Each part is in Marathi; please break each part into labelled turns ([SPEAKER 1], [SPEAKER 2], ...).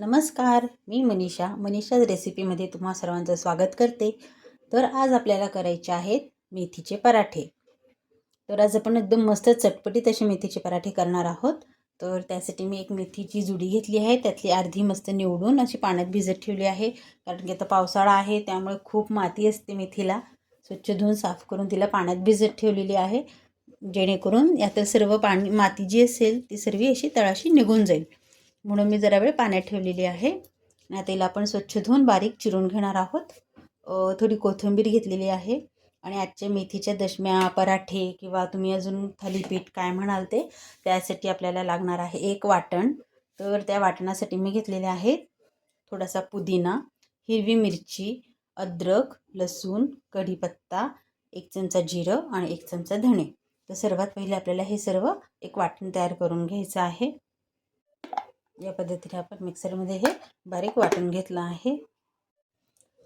[SPEAKER 1] नमस्कार मी मनीषा. मनीषाज रेसिपीमध्ये तुम्हा सर्वांचं स्वागत करते. तर आज आपल्याला करायचे आहेत मेथीचे पराठे. तर आज आपण एकदम मस्त चटपटीत असे मेथीचे पराठे करणार आहोत. तर त्यासाठी मी एक मेथीची जुडी घेतली आहे. त्यातली अर्धी मस्त निवडून अशी पाण्यात भिजत ठेवली आहे. कारण की आता पावसाळा आहे त्यामुळे खूप माती असते मेथीला. स्वच्छ धुवून साफ करून तिला पाण्यात भिजत ठेवलेली आहे. जेणेकरून यातील सर्व पाणी माती जी असेल ती सर्व अशी तळाशी निघून जाईल. म्हणून मी जरा वेळ पाण्यात ठेवलेली आहे. आणि आता आपण स्वच्छ धुवून बारीक चिरून घेणार आहोत. थोडी कोथिंबीर घेतलेली आहे आणि आजच्या मेथीच्या दशम्या पराठे किंवा तुम्ही अजून थालीपीठ काय म्हणाल ते त्यासाठी आपल्याला लागणार आहे एक वाटण. तर त्या वाटणासाठी मी घेतलेले आहे थोडासा पुदिना हिरवी मिरची अद्रक लसूण कढीपत्ता एक चमचा जिरं आणि एक चमचा धणे. तर सर्वात पहिले आपल्याला हे सर्व एक वाटण तयार करून घ्यायचं आहे. या पद्धतीने आपण मिक्सरमध्ये हे बारीक वाटून घेतलं आहे.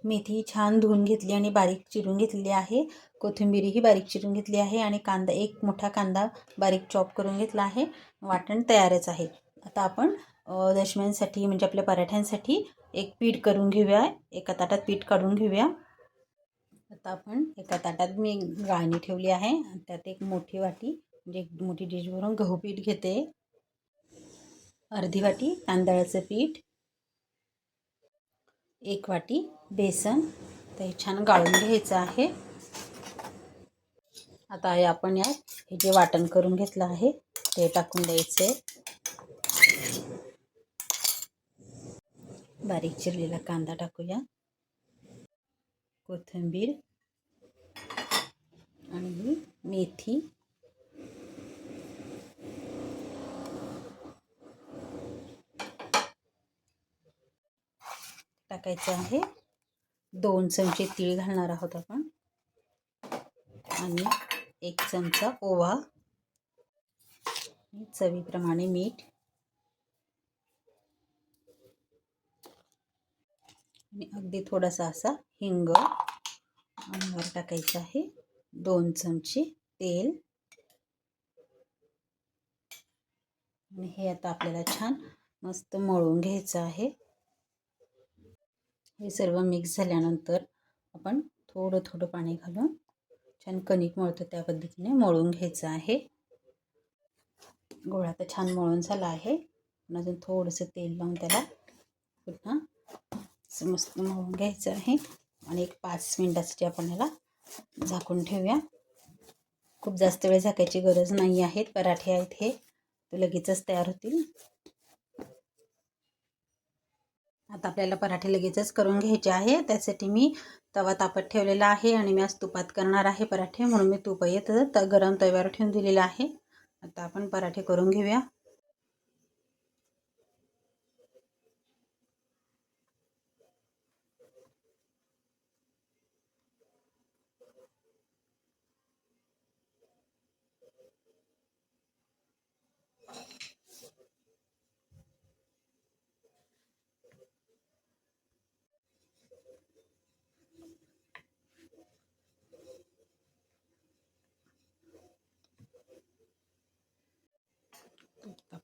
[SPEAKER 1] मेथी छान धुवून घेतली आणि बारीक चिरून घेतलेली आहे. कोथिंबीरही बारीक चिरून घेतली आहे आणि कांदा एक मोठा कांदा बारीक चॉप करून घेतला आहे. वाटण तयारच आहे. आता आपण दशम्यांसाठी म्हणजे आपल्या पराठ्यांसाठी एक पीठ करून घेऊया. एका ताटात पीठ काढून घेऊया. आता आपण एका ताटात मी गाळणी ठेवली आहे. त्यात एक मोठी वाटी म्हणजे एक मोठी डिश भरून गहू पीठ घेते. अर्धी वाटी तांदळाचं पीठ एक वाटी बेसन. ते छान गाळून घ्यायचं आहे. आता हे आपण यात हे जे वाटण करून घेतलं आहे ते टाकून द्यायचे. बारीक चिरलेला कांदा टाकूया. कोथिंबीर आणि मेथी. टाकायचं आहे. दोन चमचे तीळ घालणार आहोत आपण. आणि एक चमचा ओवा. चवीप्रमाणे मीठ. आणि अगदी थोडासा असा हिंग अंगावर टाकायचं आहे. दोन चमचे तेल. आणि हे आता आपल्याला छान मस्त मळून घ्यायचं आहे. हे सर्व मिक्स झाल्यानंतर आपण थोडं थोडं पाणी घालून छान कणिक मळतो त्या पद्धतीने मळून घ्यायचं आहे. गोळा तर छान मळून झाला आहे. अजून थोडंसं तेल लावून त्याला पुन्हा मस्त मळून घ्यायचं आहे. आणि एक पाच मिनटासाठी आपण याला झाकून ठेवूया. खूप जास्त वेळ झाकायची गरज नाही आहे. पराठे आहेत हे. ते लगेचच तयार होतील. आता आपल्याला पराठे लगेचच करून घ्यायचे आहे. त्यासाठी मी तवा तापत ठेवलेला आहे आणि मी आज तुपात करणार आहे पराठे. म्हणून मी तूप येत गरम तव्यावर ठेवून दिलेलं आहे. आता आपण पराठे करून घेऊया.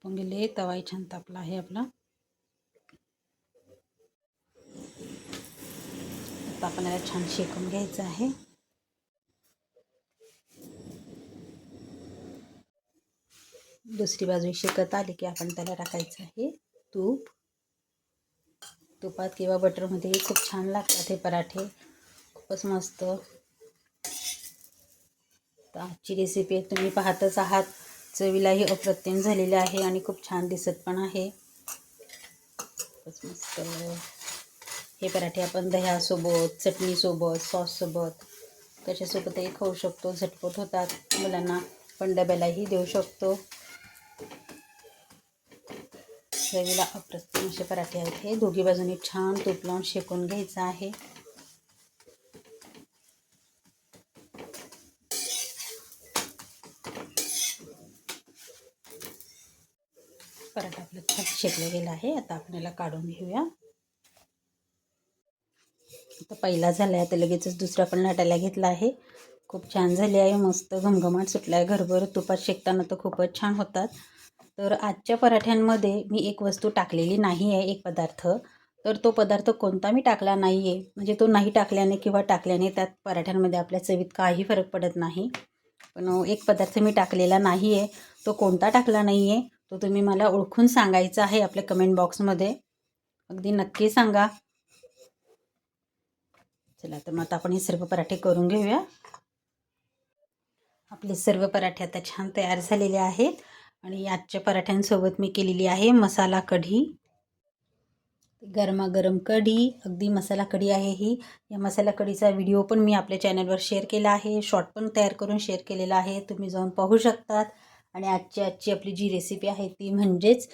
[SPEAKER 1] तापून गेले. तवाही छान तापला आहे आपला. आता आपल्याला छान शेकून घ्यायचं आहे. दुसरी बाजू शेकत आली की आपण त्याला टाकायचं आहे तूप. तुपात किंवा बटरमध्ये खूप छान लागतात हे पराठे. खूपच मस्त. तर आजची रेसिपी तुम्ही पाहतच आहात. चवीलाही अप्रतिम झालेले आहे आणि खूप छान दिसत पण आहे. मस्त हे पराठे आपण दह्यासोबत चटणीसोबत सॉससोबत त्याच्यासोबतही खाऊ शकतो. झटपट होतात. मुलांना पण डब्यालाही देऊ शकतो. चवीला अप्रतिम असे पराठे आहेत. हे दोघी बाजूनी छान तूप लावून शेकून घ्यायचं आहे. पराठा आपलं छान शेकलं गेलं आहे. आता आपण याला काढून घेऊया. आता पहिला झाला आहे आता लगेचच दुसरा पण लाटायला घेतला आहे. खूप छान झाले आहे मस्त घमघमाट सुटला आहे घरभर तुपात शेकताना तर खूपच छान होतात. तर आजच्या पराठ्यांमध्ये मी एक वस्तू टाकलेली नाही आहे एक पदार्थ. तर तो पदार्थ कोणता मी टाकला नाही आहे म्हणजे तो नाही टाकल्याने किंवा टाकल्याने त्यात पराठ्यांमध्ये आपल्या चवीत काही फरक पडत नाही. पण एक पदार्थ मी टाकलेला नाही आहे तो कोणता टाकला नाही आहे तो तुम्ही मला ओळखून सांगायचा आहे आपल्या कमेंट बॉक्समध्ये अगदी नक्की सांगा. चला तर मग आता आपण हे सर्व पराठे करून घेऊया. आपले सर्व पराठे आता छान तयार झालेले आहेत. आणि आजच्या पराठ्यांसोबत मी केलेली आहे मसाला कढी. गरमागरम कढी अगदी मसाला कढी आहे ही. या मसाला कढीचा व्हिडिओ पण मी आपल्या चॅनलवर शेअर केला आहे. शॉर्ट पण तयार करून शेअर केलेला आहे. तुम्ही जाऊन पाहू शकतात. आणि आजची आजची आपली जी रेसिपी आहे ती म्हणजेच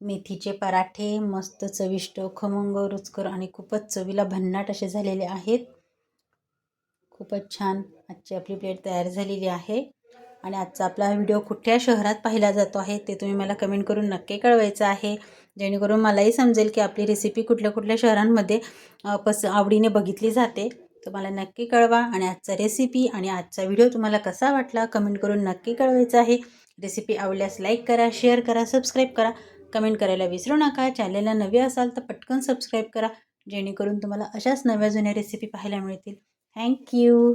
[SPEAKER 1] मेथीचे पराठे मस्त चविष्ट खमंग रुचकर आणि खूपच चवीला भन्नाट असे झालेले आहेत. खूपच छान आजची आपली प्लेट तयार झालेली आहे. आणि आजचा आपला व्हिडिओ कुठल्या शहरात पाहिला जातो आहे ते तुम्ही मला कमेंट करून नक्की कळवायचं आहे. जेणेकरून मलाही समजेल की आपली रेसिपी कुठल्या कुठल्या शहरांमध्ये पस आवडीने बघितली जाते. तर मला नक्की कळवा. आणि आजचा रेसिपी आणि आजचा व्हिडिओ तुम्हाला कसा वाटला कमेंट करून नक्की कळवायचा आहे. रेसिपी आवडल्यास लाईक करा शेअर करा सबस्क्राईब करा. कमेंट करायला विसरू नका. चॅनलला नवे असाल तर पटकन सबस्क्राईब करा जेणेकरून तुम्हाला अशाच नव्या जुन्या रेसिपी पाहायला मिळतील. थँक्यू